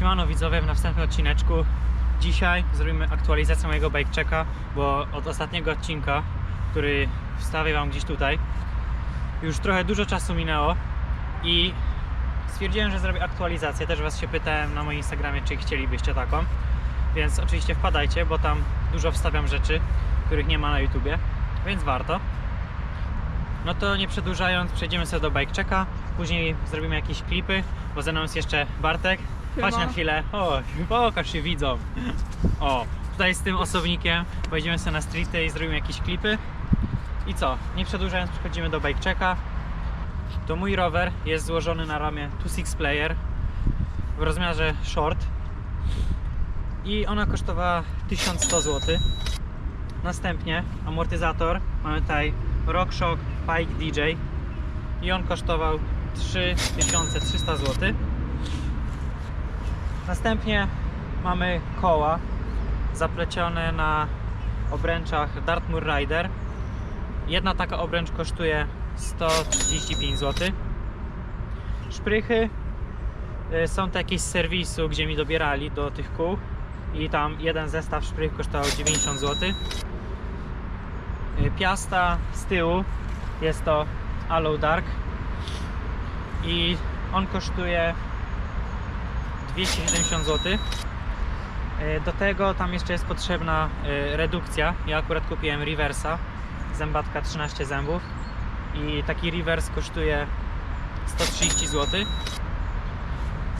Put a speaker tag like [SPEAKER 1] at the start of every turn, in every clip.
[SPEAKER 1] Siemano widzowie, w następnym odcineczku Dzisiaj zrobimy aktualizację mojego bike checka Bo od ostatniego odcinka, który wstawię wam gdzieś tutaj Już trochę dużo czasu minęło I stwierdziłem, że zrobię aktualizację Też was się pytałem na moim Instagramie, czy chcielibyście taką Więc oczywiście wpadajcie, bo tam dużo wstawiam rzeczy Których nie ma na YouTubie Więc warto no to nie przedłużając, przejdziemy sobie do bike checka. Później zrobimy jakieś klipy, bo ze mną jest jeszcze Bartek. Chodź na chwilę. O, pokaż się widzom. O, tutaj z tym osobnikiem pojedziemy sobie na streety i zrobimy jakieś klipy. I co? Nie przedłużając, przechodzimy do bike checka. To mój rower jest złożony na ramię 2.6 player w rozmiarze short i ona kosztowała 1100 zł. Następnie amortyzator mamy tutaj RockShox Pike DJ i on kosztował 3300 zł. Następnie mamy koła zaplecione na obręczach Dartmoor Rider. Jedna taka obręcz kosztuje 135 zł. Szprychy y, są to jakieś z serwisu, gdzie mi dobierali do tych kół i tam jeden zestaw szprych kosztował 90 zł. Y, Piasta z tyłu jest to Allow Dark i on kosztuje 270 zł. Y, Do tego tam jeszcze jest potrzebna y, redukcja. Ja akurat kupiłem reversa, zębatka 13 zębów i taki rewers kosztuje 130 zł.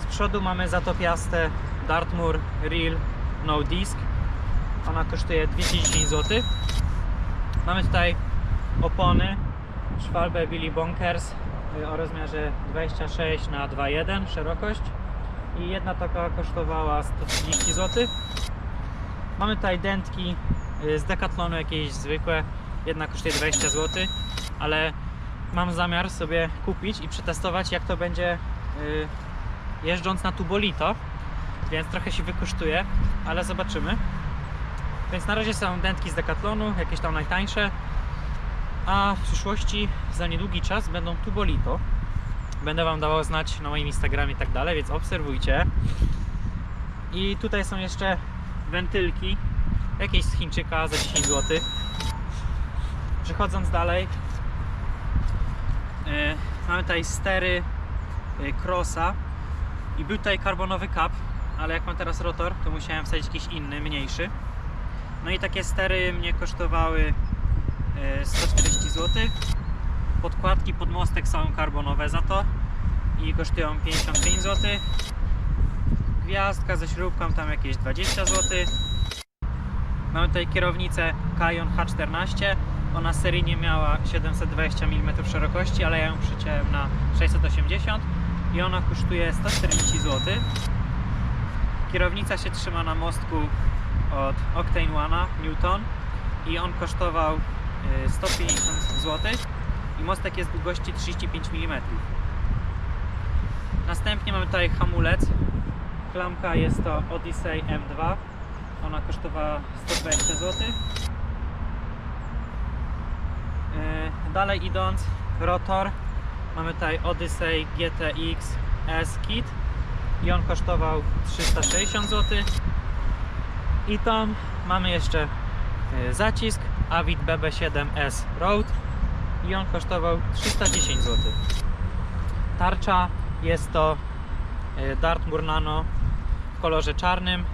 [SPEAKER 1] Z przodu mamy za to piastę Dartmoor Real No Disc. Ona kosztuje 210 zł. Mamy tutaj opony Schwalbe Billy Bonkers y, o rozmiarze 26 na 2,1 szerokość i jedna taka kosztowała 130 zł. Mamy tutaj dętki y, z Decathlonu jakieś zwykłe, jedna kosztuje 20 zł, ale mam zamiar sobie kupić i przetestować jak to będzie y, jeżdżąc na Tubolito, więc trochę się wykosztuje, ale zobaczymy. Więc na razie są dętki z Decathlonu, jakieś tam najtańsze, a w przyszłości za niedługi czas będą Tubolito. Będę Wam dawał znać na moim Instagramie i tak dalej, więc obserwujcie. I tutaj są jeszcze wentylki, jakieś z Chińczyka za 10 zł. Przechodząc dalej, e, mamy tutaj stery e, Crossa i był tutaj karbonowy cap, ale jak mam teraz rotor, to musiałem wsadzić jakiś inny, mniejszy. No i takie stery mnie kosztowały e, 140 zł. Podkładki pod mostek są karbonowe za to i kosztują 55 zł. Gwiazdka ze śrubką tam jakieś 20 zł. Mamy tutaj kierownicę Kajon H14. Ona seryjnie miała 720 mm szerokości, ale ja ją przyciąłem na 680 i ona kosztuje 140 zł. Kierownica się trzyma na mostku od Octane One Newton i on kosztował y, 150 zł i mostek jest długości 35 mm. Następnie mamy tutaj hamulec. Klamka jest to Odyssey M2. Ona kosztowała 120 zł. Yy, Dalej idąc, rotor. Mamy tutaj Odyssey GTX S Kit i on kosztował 360 zł. I tam mamy jeszcze yy, zacisk Avid BB7S Road i on kosztował 310 zł. Tarcza jest to y, Dartmoor Nano w kolorze czarnym.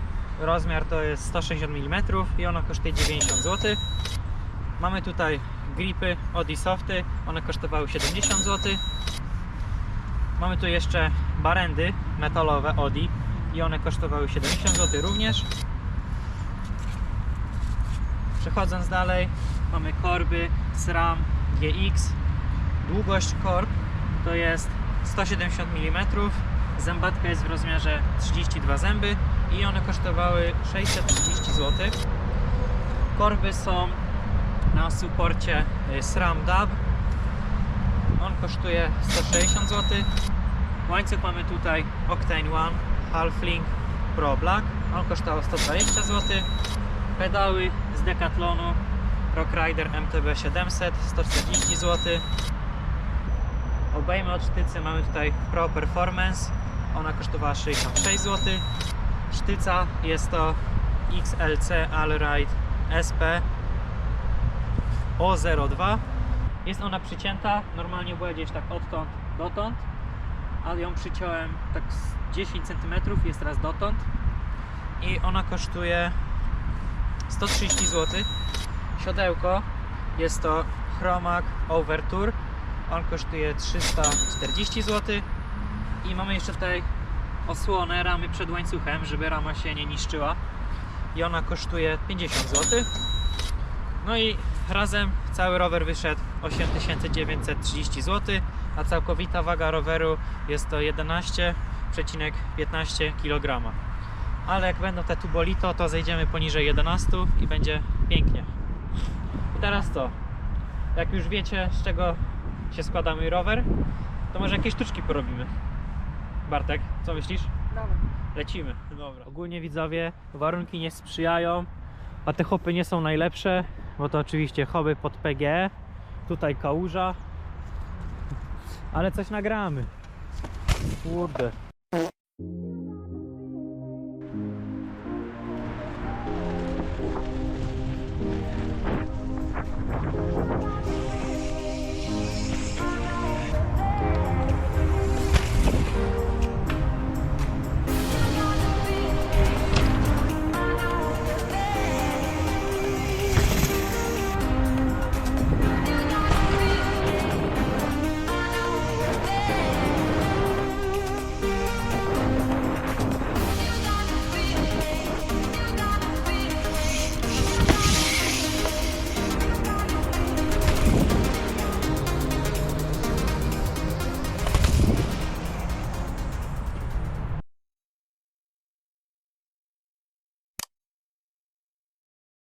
[SPEAKER 1] Rozmiar to jest 160 mm i ona kosztuje 90 zł. Mamy tutaj gripy Odi Softy, one kosztowały 70 zł. Mamy tu jeszcze barendy metalowe Odi i one kosztowały 70 zł również. Przechodząc dalej, mamy korby SRAM GX. Długość korb to jest 170 mm. Zębatka jest w rozmiarze 32 zęby i one kosztowały 630 zł. Korby są na suporcie y, SRAM DAB. On kosztuje 160 zł. Łańcuch mamy tutaj Octane One Halflink Pro Black. On kosztował 120 zł. Pedały z Decathlonu Rock Rider MTB 700 140 zł. Obejmy od sztycy mamy tutaj Pro Performance. ona kosztowała 66 zł. Sztyca jest to XLC Allride SP O02. Jest ona przycięta, normalnie była gdzieś tak odtąd dotąd, ale ją przyciąłem tak z 10 cm, jest teraz dotąd i ona kosztuje 130 zł. Siodełko jest to Chromac Overture. On kosztuje 340 zł. I mamy jeszcze tutaj osłonę ramy przed łańcuchem, żeby rama się nie niszczyła. I ona kosztuje 50 zł. No i razem cały rower wyszedł 8930 zł, a całkowita waga roweru jest to 11,15 kg. Ale jak będą te tubolito, to zejdziemy poniżej 11 i będzie pięknie. I teraz co? Jak już wiecie, z czego się składa mój rower, to może jakieś sztuczki porobimy. Bartek, co myślisz?
[SPEAKER 2] Dobra.
[SPEAKER 1] Lecimy. Dobra. Ogólnie widzowie, warunki nie sprzyjają, a te hopy nie są najlepsze, bo to oczywiście hopy pod PGE, tutaj kałuża, ale coś nagramy. Kurde.